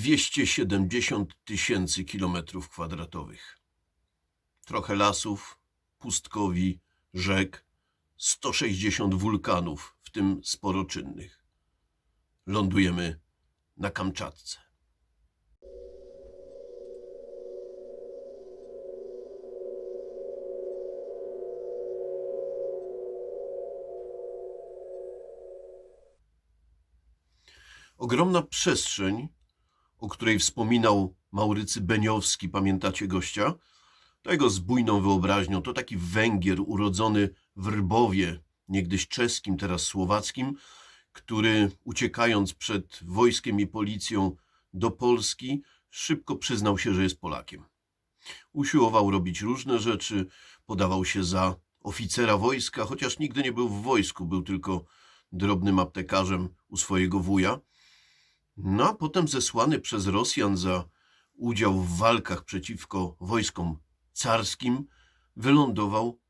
270 tysięcy kilometrów kwadratowych. Trochę lasów, pustkowi, rzek, 160 wulkanów, w tym sporo czynnych. Lądujemy na Kamczatce. Ogromna przestrzeń, o której wspominał Maurycy Beniowski, pamiętacie gościa? To jego z bujną wyobraźnią, to taki Węgier urodzony w Rbowie, niegdyś czeskim, teraz słowackim, który uciekając przed wojskiem i policją do Polski, szybko przyznał się, że jest Polakiem. Usiłował robić różne rzeczy, podawał się za oficera wojska, chociaż nigdy nie był w wojsku, był tylko drobnym aptekarzem u swojego wuja. No a potem zesłany przez Rosjan za udział w walkach przeciwko wojskom carskim, wylądował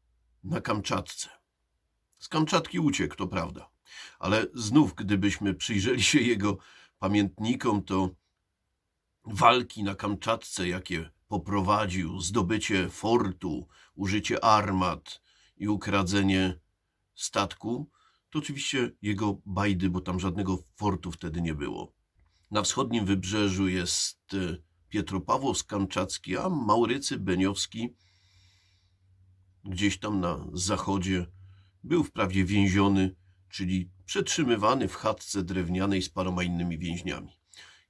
na Kamczatce. Z Kamczatki uciekł, to prawda, ale znów, gdybyśmy przyjrzeli się jego pamiętnikom, to walki na Kamczatce, jakie poprowadził, zdobycie fortu, użycie armat i ukradzenie statku, to oczywiście jego bajdy, bo tam żadnego fortu wtedy nie było. Na wschodnim wybrzeżu jest e, Pietropawłowsk Kamczacki, a Maurycy Beniowski gdzieś tam na zachodzie był wprawdzie więziony, czyli przetrzymywany w chatce drewnianej z paroma innymi więźniami.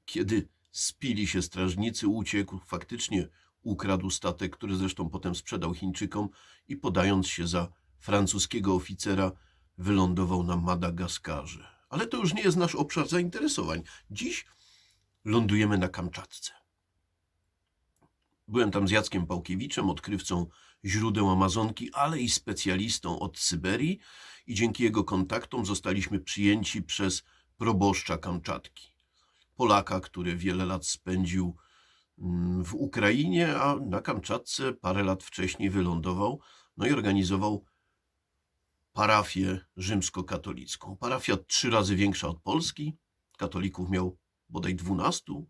Kiedy spili się strażnicy, uciekł, faktycznie ukradł statek, który zresztą potem sprzedał Chińczykom i podając się za francuskiego oficera, wylądował na Madagaskarze. Ale to już nie jest nasz obszar zainteresowań. Dziś lądujemy na Kamczatce. Byłem tam z Jackiem Pałkiewiczem, odkrywcą źródeł Amazonki, ale i specjalistą od Syberii i dzięki jego kontaktom zostaliśmy przyjęci przez proboszcza Kamczatki. Polaka, który wiele lat spędził mm, w Ukrainie, a na Kamczatce parę lat wcześniej wylądował, no i organizował parafię rzymskokatolicką. Parafia trzy razy większa od Polski, katolików miał bodaj dwunastu,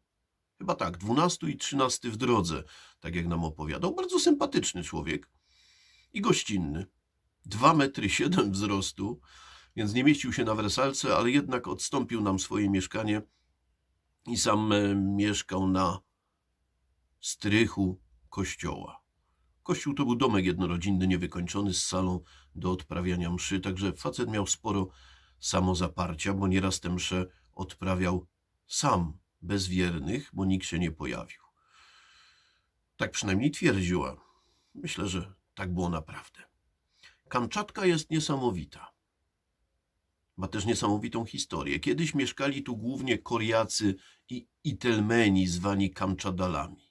chyba tak, dwunastu i trzynasty w drodze, tak jak nam opowiadał. Bardzo sympatyczny człowiek i gościnny. Dwa metry siedem wzrostu, więc nie mieścił się na wersalce, ale jednak odstąpił nam swoje mieszkanie i sam e, mieszkał na strychu kościoła. Kościół to był domek jednorodzinny, niewykończony, z salą do odprawiania mszy, także facet miał sporo samozaparcia, bo nieraz tę mszę odprawiał sam, bez wiernych, bo nikt się nie pojawił. Tak przynajmniej twierdziła. Myślę, że tak było naprawdę. Kamczatka jest niesamowita. Ma też niesamowitą historię. Kiedyś mieszkali tu głównie Koriacy i Itelmeni, zwani Kamczadalami.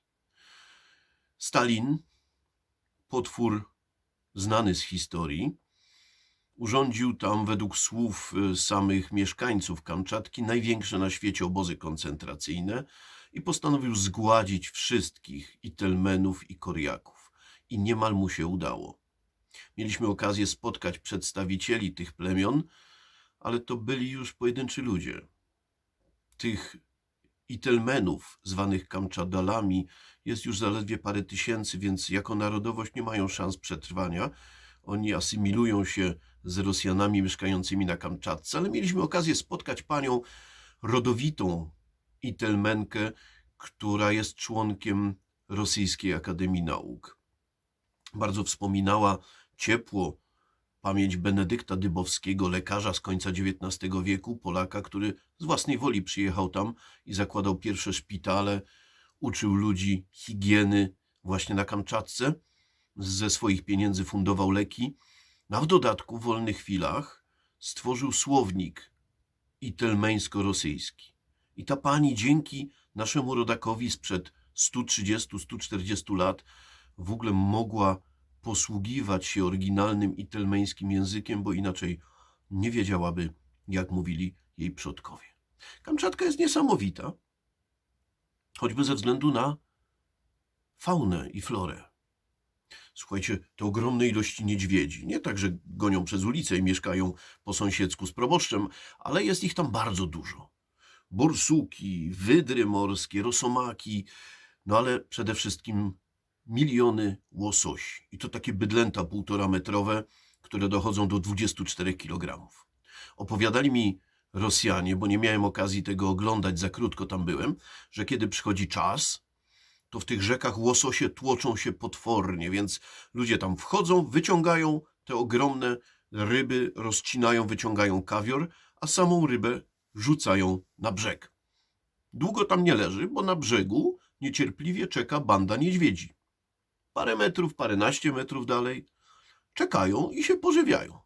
Stalin, potwór znany z historii, urządził tam, według słów y, samych mieszkańców Kamczatki, największe na świecie obozy koncentracyjne i postanowił zgładzić wszystkich i Telmenów, i Koriaków. I niemal mu się udało. Mieliśmy okazję spotkać przedstawicieli tych plemion, ale to byli już pojedynczy ludzie. Tych Itelmenów, zwanych Kamczadalami, jest już zaledwie parę tysięcy, więc jako narodowość nie mają szans przetrwania. Oni asymilują się z Rosjanami mieszkającymi na Kamczatce, ale mieliśmy okazję spotkać panią rodowitą Itelmenkę, która jest członkiem Rosyjskiej Akademii Nauk. Bardzo wspominała ciepło pamięć Benedykta Dybowskiego, lekarza z końca XIX wieku, Polaka, który z własnej woli przyjechał tam i zakładał pierwsze szpitale, uczył ludzi higieny właśnie na Kamczatce, ze swoich pieniędzy fundował leki, a w dodatku w wolnych chwilach stworzył słownik itelmeńsko-rosyjski. I ta pani dzięki naszemu rodakowi sprzed 130-140 lat w ogóle mogła posługiwać się oryginalnym itelmeńskim językiem, bo inaczej nie wiedziałaby, jak mówili jej przodkowie. Kamczatka jest niesamowita, choćby ze względu na faunę i florę. Słuchajcie, to ogromne ilości niedźwiedzi. Nie tak, że gonią przez ulicę i mieszkają po sąsiedzku z proboszczem, ale jest ich tam bardzo dużo. borsuki, wydry morskie, rosomaki, no ale przede wszystkim miliony łososi. I to takie bydlęta półtora metrowe, które dochodzą do 24 kg. Opowiadali mi Rosjanie, bo nie miałem okazji tego oglądać, za krótko tam byłem, że kiedy przychodzi czas, to w tych rzekach łososie tłoczą się potwornie, więc ludzie tam wchodzą, wyciągają te ogromne ryby, rozcinają, wyciągają kawior, a samą rybę rzucają na brzeg. Długo tam nie leży, bo na brzegu niecierpliwie czeka banda niedźwiedzi. Parę metrów, paręnaście metrów dalej czekają i się pożywiają.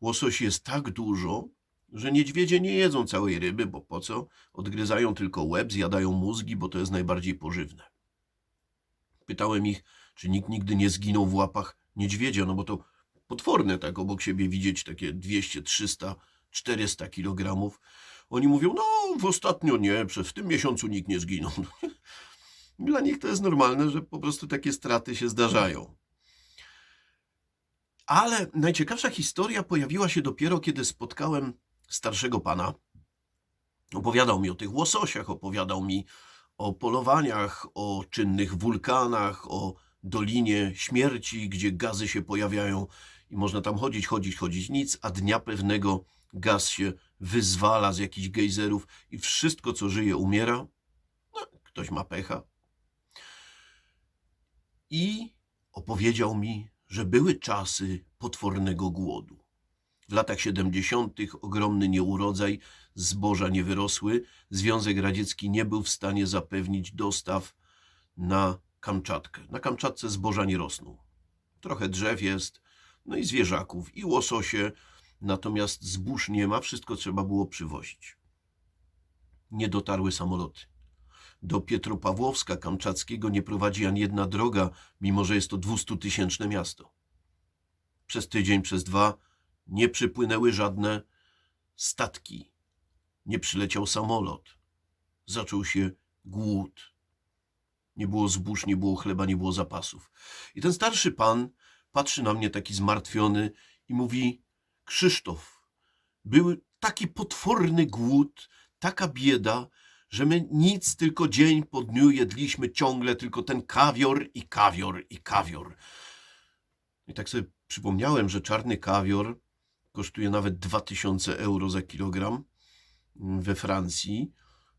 Łososi jest tak dużo, że niedźwiedzie nie jedzą całej ryby, bo po co? Odgryzają tylko łeb, zjadają mózgi, bo to jest najbardziej pożywne. Pytałem ich, czy nikt nigdy nie zginął w łapach niedźwiedzia, no bo to potworne tak obok siebie widzieć takie 200, 300, 400 kilogramów. Oni mówią, no w ostatnio nie, przez w tym miesiącu nikt nie zginął. Dla nich to jest normalne, że po prostu takie straty się zdarzają. Ale najciekawsza historia pojawiła się dopiero, kiedy spotkałem starszego pana. Opowiadał mi o tych łososiach, opowiadał mi o polowaniach, o czynnych wulkanach, o Dolinie Śmierci, gdzie gazy się pojawiają i można tam chodzić, chodzić, chodzić, nic, a dnia pewnego gaz się wyzwala z jakichś gejzerów i wszystko, co żyje, umiera. No, ktoś ma pecha. I opowiedział mi, że były czasy potwornego głodu. W latach 70. ogromny nieurodzaj, zboża nie wyrosły, Związek Radziecki nie był w stanie zapewnić dostaw na Kamczatkę. Na Kamczatce zboża nie rosną. Trochę drzew jest, no i zwierzaków, i łososie, natomiast zbóż nie ma, wszystko trzeba było przywozić. Nie dotarły samoloty. Do Pietropawłowska Kamczackiego nie prowadzi ani jedna droga, mimo że jest to 200-tysięczne miasto. Przez tydzień, przez dwa nie przypłynęły żadne statki. Nie przyleciał samolot. Zaczął się głód. Nie było zbóż, nie było chleba, nie było zapasów. I ten starszy pan patrzy na mnie taki zmartwiony i mówi: Krzysztof, był taki potworny głód, taka bieda, że my nic, tylko dzień po dniu jedliśmy ciągle tylko ten kawior i kawior i kawior. I tak sobie przypomniałem, że czarny kawior kosztuje nawet 2000 euro za kilogram we Francji.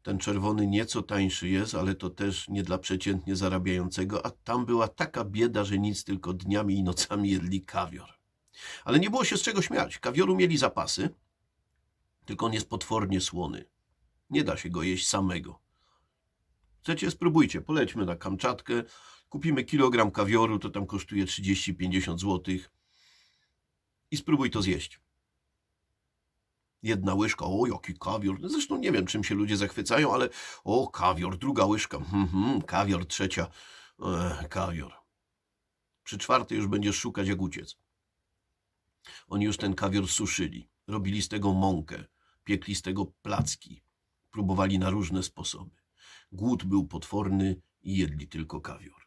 Ten czerwony nieco tańszy jest, ale to też nie dla przeciętnie zarabiającego, a tam była taka bieda, że nic, tylko dniami i nocami jedli kawior. Ale nie było się z czego śmiać. Kawioru mieli zapasy, tylko on jest potwornie słony. Nie da się go jeść samego. Chcecie, spróbujcie. Polećmy na Kamczatkę, kupimy kilogram kawioru, to tam kosztuje 30-50 zł i spróbuj to zjeść. Jedna łyżka, o jaki kawior. Zresztą nie wiem, czym się ludzie zachwycają, ale o kawior, druga łyżka, mhm, kawior, trzecia, kawior. Przy czwartej już będziesz szukać jak uciec. Oni już ten kawior suszyli, robili z tego mąkę, piekli z tego placki, próbowali na różne sposoby. Głód był potworny i jedli tylko kawior.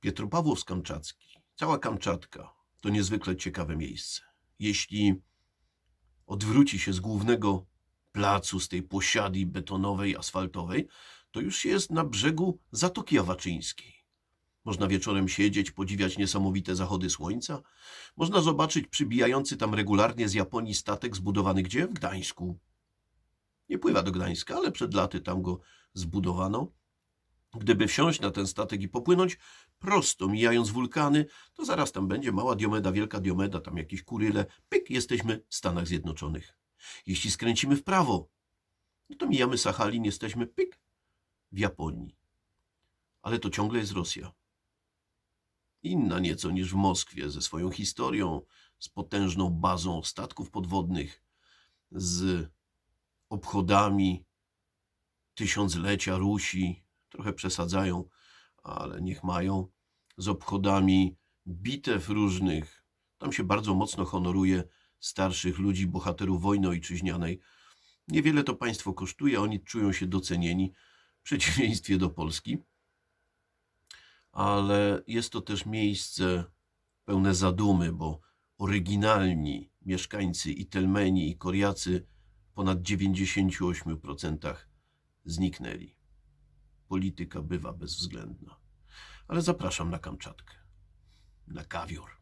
Pietropawłowsk Kamczacki, cała Kamczatka to niezwykle ciekawe miejsce. Jeśli odwróci się z głównego placu, z tej posiadi betonowej, asfaltowej, to już jest na brzegu Zatoki Awaczyńskiej. Można wieczorem siedzieć, podziwiać niesamowite zachody słońca. Można zobaczyć przybijający tam regularnie z Japonii statek zbudowany gdzie? W Gdańsku. Nie pływa do Gdańska, ale przed laty tam go zbudowano. Gdyby wsiąść na ten statek i popłynąć prosto, mijając wulkany, to zaraz tam będzie mała Diomeda, wielka Diomeda, tam jakieś kuryle. Pyk, jesteśmy w Stanach Zjednoczonych. Jeśli skręcimy w prawo, no to mijamy Sachalin, jesteśmy pyk w Japonii. Ale to ciągle jest Rosja. Inna nieco niż w Moskwie, ze swoją historią, z potężną bazą statków podwodnych, z obchodami tysiąclecia Rusi, trochę przesadzają, ale niech mają, z obchodami bitew różnych. Tam się bardzo mocno honoruje starszych ludzi, bohaterów wojny ojczyźnianej. Niewiele to państwo kosztuje, oni czują się docenieni, w przeciwieństwie do Polski. Ale jest to też miejsce pełne zadumy, bo oryginalni mieszkańcy i Telmeni, i Koriacy ponad 98% zniknęli. Polityka bywa bezwzględna. Ale zapraszam na Kamczatkę. Na kawior.